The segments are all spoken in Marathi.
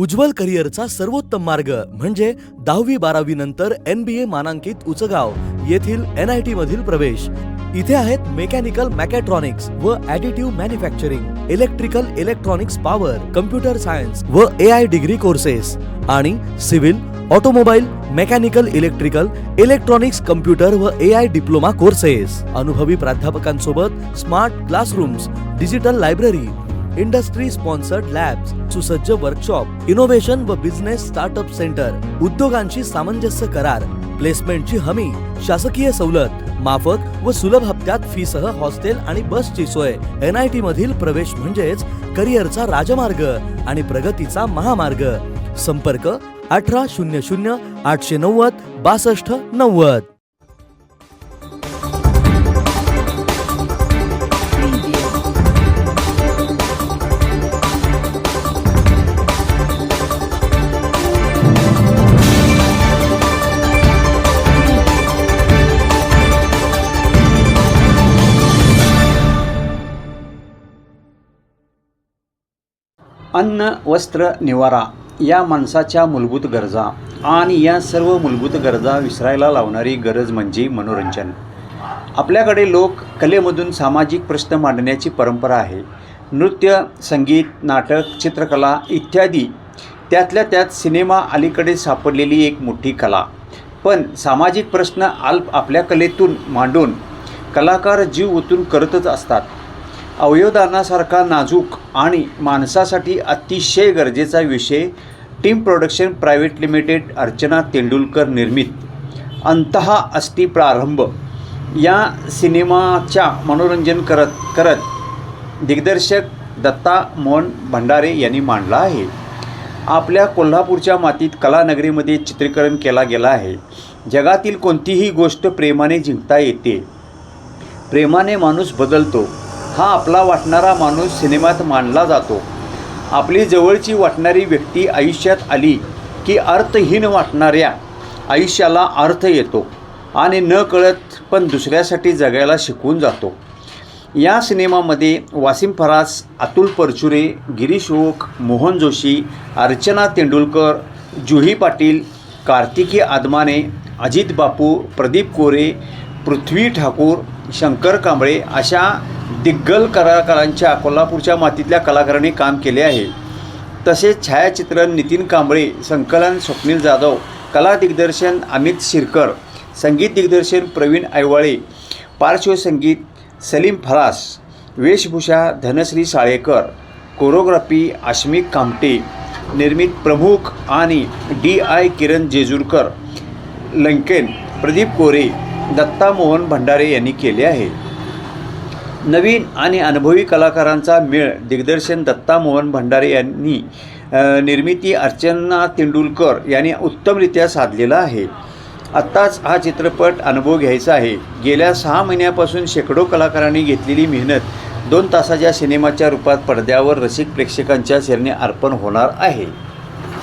उज्ज्वल करिअरचा सर्वोत्तम मार्ग म्हणजे दहावी बारावी नंतर एन बी ए मानांकित उचगाव येथील एन आय टी मधील प्रवेश. इथे आहेत मेकॅनिकल मॅकॅट्रॉनिक्स व additive manufacturing electrical electronics power computer science व ए आय डिग्री कोर्सेस आणि civil automobile mechanical electrical electronics computer व ए आय डिप्लोमा कोर्सेस. अनुभवी प्राध्यापकांसोबत smart classrooms digital library industry sponsored labs सुसज्ज वर्कशॉप इनोव्हेशन व बिझनेस स्टार्टअप सेंटर उद्योगांशी सामंजस्य करार प्लेसमेंटची हमी शासकीय सवलत माफक व सुलभ हप्त्यात फीसह हॉस्टेल आणि बसची सोय एन आय टी मधील प्रवेश म्हणजेच करिअरचा राजमार्ग आणि प्रगतीचा महामार्ग. संपर्क अठरा शून्य शून्य आठशे नव्वद बासष्ट नव्वद. अन्न वस्त्र निवारा या माणसाच्या मूलभूत गरजा आणि या सर्व मूलभूत गरजा विसरायला लावणारी गरज म्हणजे मनोरंजन. आपल्याकडे लोक कलेमधून सामाजिक प्रश्न मांडण्याची परंपरा आहे. नृत्य संगीत नाटक चित्रकला इत्यादी त्यातल्या त्यात सिनेमा अलीकडे सापडलेली एक मोठी कला. पण सामाजिक प्रश्न अल्प आपल्या कलेतून मांडून कलाकार जीव ओतून करतच असतात. अवयवदानासारखा नाजूक आणि माणसासाठी अतिशय गरजेचा विषय team production private limited Archana Tendulkar निर्मित. अंतहा अस्ति प्रारंभ. या सिनेमाच्या मनोरंजन करत करत दिग्दर्शक दत्ता मोहन भंडारे यांनी मांडला आहे. आपल्या कोल्हापूरच्या मातीत कलानगरीमध्ये चित्रीकरण केला गेला आहे. जगातील कोणतीही गोष्ट प्रेमाने जिंकता येते. प्रेमाने माणूस बदलतो. हा आपला वाटणारा माणूस सिनेमात मांडला जातो. आपली जवळची वाटणारी व्यक्ती आयुष्यात आली की अर्थहीन वाटणाऱ्या आयुष्याला अर्थ येतो आणि न कळत पण दुसऱ्यासाठी जगायला शिकून जातो. या सिनेमामध्ये वासिम फरास अतुल परचुरे गिरीश ओक मोहन जोशी अर्चना तेंडुलकर जुही पाटील कार्तिकी आदमाने अजित बापू प्रदीप कोरे पृथ्वी ठाकूर शंकर कांबळे अशा दिग्गल कलाकारांच्या कोल्हापूरच्या मातीतल्या कलाकारांनी काम केले आहे. तसेच छायाचित्रण नितीन कांबळे संकलन स्वप्नील जाधव कला दिग्दर्शन अमित शिरकर संगीत दिग्दर्शन प्रवीण ऐवाळे पार्श्वसंगीत सलीम फरास वेशभूषा धनश्री साळेकर कोरोग्राफी आश्मिक कामटे निर्मित प्रमुख आणि डी आय किरण जेजूरकर लंकेन प्रदीप कोरे दत्ता मोहन भंडारे यांनी केले आहे. नवीन आणि अनुभवी कलाकारांचा मेळ दिग्दर्शन दत्ता मोहन भंडारे यांनी निर्मिती अर्चना तेंडुलकर यांनी उत्तमरित्या साधलेला आहे. आत्ताच हा चित्रपट अनुभव घ्यायचा आहे. गेल्या सहा महिन्यापासून शेकडो कलाकारांनी घेतलेली मेहनत दोन तासाच्या सिनेमाच्या रूपात पडद्यावर रसिक प्रेक्षकांच्या चरणी अर्पण होणार आहे.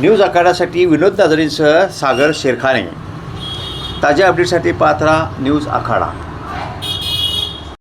न्यूज आखाडासाठी विनोद दादरींसह सागर शेरखाने. ताज्या अपडेटसाठी पात्रा न्यूज आखाडा.